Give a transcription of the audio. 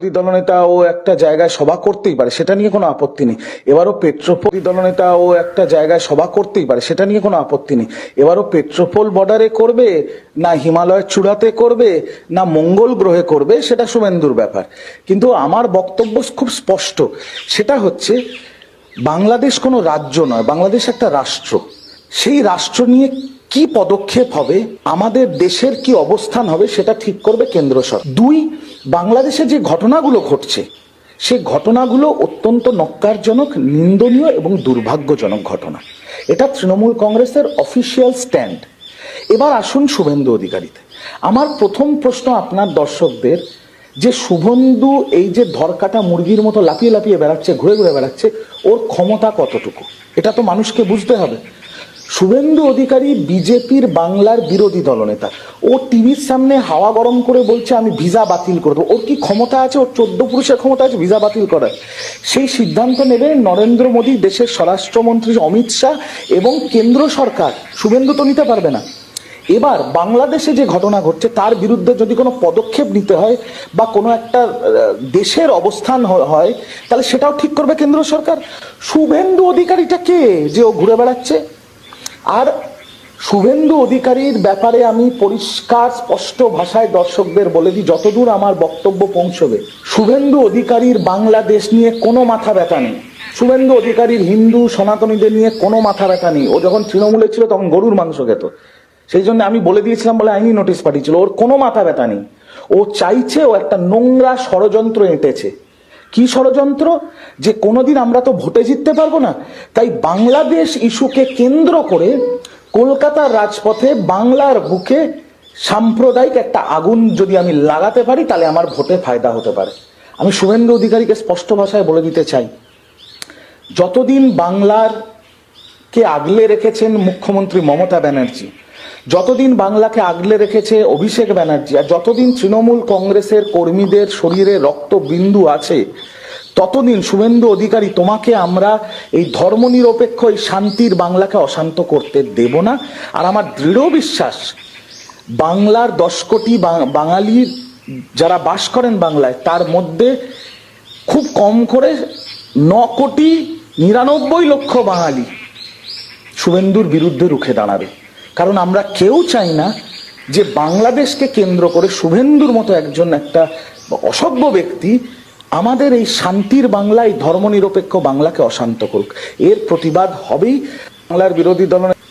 বিরোধী দলনেতা ও একটা জায়গায় সভা করতেই পারে, সেটা নিয়ে কোনো আপত্তি নেই। এবারও পেট্রোপোল দলনেতা ও একটা জায়গায় সভা করতেই পারে, সেটা নিয়ে কোনো আপত্তি নেই। এবারও পেট্রোপোল বর্ডারে করবে, না হিমালয়ের চূড়াতে করবে, না মঙ্গল গ্রহে করবে, সেটা শুভেন্দুর ব্যাপার। কিন্তু আমার বক্তব্য খুব স্পষ্ট, সেটা হচ্ছে বাংলাদেশ কোনো রাজ্য নয়, বাংলাদেশ একটা রাষ্ট্র। সেই রাষ্ট্র নিয়ে কি পদক্ষেপ হবে, আমাদের দেশের কি অবস্থান হবে সেটা ঠিক করবে কেন্দ্র সরকার। দুই, বাংলাদেশে যে ঘটনাগুলো ঘটছে, সেই ঘটনাগুলো অত্যন্ত নক্কারজনক, নিন্দনীয় এবং দুর্ভাগ্যজনক ঘটনা। এটা তৃণমূল কংগ্রেসের অফিসিয়াল স্ট্যান্ড। এবার আসুন শুভেন্দু অধিকারীতে। আমার প্রথম প্রশ্ন আপনার দর্শকদের, যে শুভেন্দু এই যে ধরকাটা মুরগির মতো লাফিয়ে লাফিয়ে বেড়াচ্ছে, ঘুরে ঘুরে বেড়াচ্ছে, ওর ক্ষমতা কতটুকু? এটা তো মানুষকে বুঝতে হবে। শুভেন্দু অধিকারী বিজেপির বাংলার বিরোধী দলনেতা। ও টিভির সামনে হাওয়া গরম করে বলছে, আমি ভিসা বাতিল করে দেবো। ওর কি ক্ষমতা আছে? ওর চোদ্দ পুরুষের ক্ষমতা আছে ভিসা বাতিল করার। সেই সিদ্ধান্ত নেবে নরেন্দ্র মোদী, দেশের স্বরাষ্ট্রমন্ত্রী অমিত শাহ এবং কেন্দ্র সরকার। শুভেন্দু তো নিতে পারবে না। এবার বাংলাদেশে যে ঘটনা ঘটছে, তার বিরুদ্ধে যদি কোনো পদক্ষেপ নিতে হয় বা কোনো একটা দেশের অবস্থান হয়, তাহলে সেটাও ঠিক করবে কেন্দ্র সরকার। শুভেন্দু অধিকারীটা কে যে ও ঘুরে বেড়াচ্ছে? আর শুভেন্দু অধিকারীর ব্যাপারে আমি পরিষ্কার, স্পষ্ট ভাষায় দর্শকদের বলে দিই, যতদূর আমার বক্তব্য পৌঁছবে, শুভেন্দু অধিকারীর বাংলাদেশ নিয়ে কোনো মাথা ব্যথা নেই। শুভেন্দু অধিকারীর হিন্দু সনাতনীদের নিয়ে কোনো মাথা ব্যথা নেই। ও যখন তৃণমূলে ছিল, তখন গরুর মাংস খেত। সেই জন্য আমি বলে দিয়েছিলাম, বলে আইনি নোটিশ পাঠিয়েছিল। ওর কোনো মাথা ব্যথা নেই। ও চাইছে ও একটা নোংরা ষড়যন্ত্র এঁটেছে। কি ষড়যন্ত্র? যে কোনোদিন আমরা তো ভোটে জিততে পারব না। তাই বাংলাদেশ ইস্যুকে কেন্দ্র করে কলকাতার রাজপথে বাংলার বুকে সাম্প্রদায়িক একটা আগুন যদি আমি লাগাতে পারি, তাহলে আমার ভোটে ফায়দা হতে পারে। আমি শুভেন্দু অধিকারীকে স্পষ্ট ভাষায় বলে দিতে চাই। যতদিন বাংলার কে আগলে রেখেছেন মুখ্যমন্ত্রী মমতা ব্যানার্জি যতদিন বাংলাকে আগলে রেখেছে অভিষেক ব্যানার্জি আর যতদিন তৃণমূল কংগ্রেসের কর্মীদের শরীরে রক্ত বিন্দু আছে, ততদিন শুভেন্দু অধিকারী তোমাকে আমরা এই ধর্মনিরপেক্ষ, এই শান্তির বাংলাকে অশান্ত করতে দেব না। আর আমার দৃঢ় বিশ্বাস, বাংলার দশ কোটি বা- বাঙালির যারা বাস করেন বাংলায়, তার মধ্যে খুব কম করে ন কোটি নিরানব্বই লক্ষ বাঙালি শুভেন্দুর বিরুদ্ধে রুখে দাঁড়াবে। কারণ আমরা কেউ চাই না যে বাংলাদেশকে কেন্দ্র করে শুভেন্দুর মতো একজন একটা অসভ্য ব্যক্তি আমাদের এই শান্তির বাংলায় ধর্মনিরপেক্ষ বাংলাকে অশান্ত করুক। এর প্রতিবাদ হবেই বাংলার বিরোধী দল